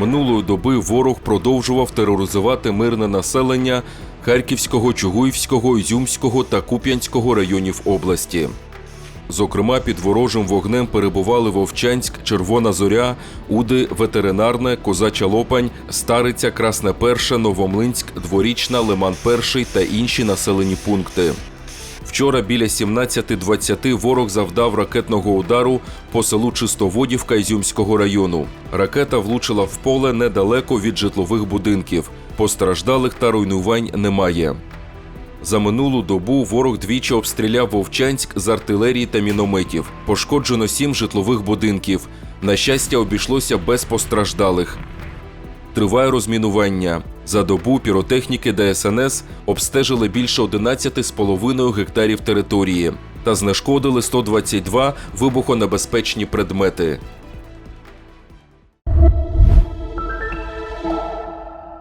Минулої доби ворог продовжував тероризувати мирне населення Харківського, Чугуївського, Ізюмського та Куп'янського районів області. Зокрема, під ворожим вогнем перебували Вовчанськ, Червона Зоря, Уди, Ветеринарне, Козача Лопань, Стариця, Красне Перше, Новомлинськ, Дворічна, Лиман Перший та інші населені пункти. Вчора біля 17.20 ворог завдав ракетного удару по селу Чистоводівка Ізюмського району. Ракета влучила в поле недалеко від житлових будинків. Постраждалих та руйнувань немає. За минулу добу ворог двічі обстріляв Вовчанськ з артилерії та мінометів. Пошкоджено сім житлових будинків. На щастя, обійшлося без постраждалих. Триває розмінування. За добу піротехніки ДСНС обстежили більше 11,5 гектарів території та знешкодили 122 вибухонебезпечні предмети.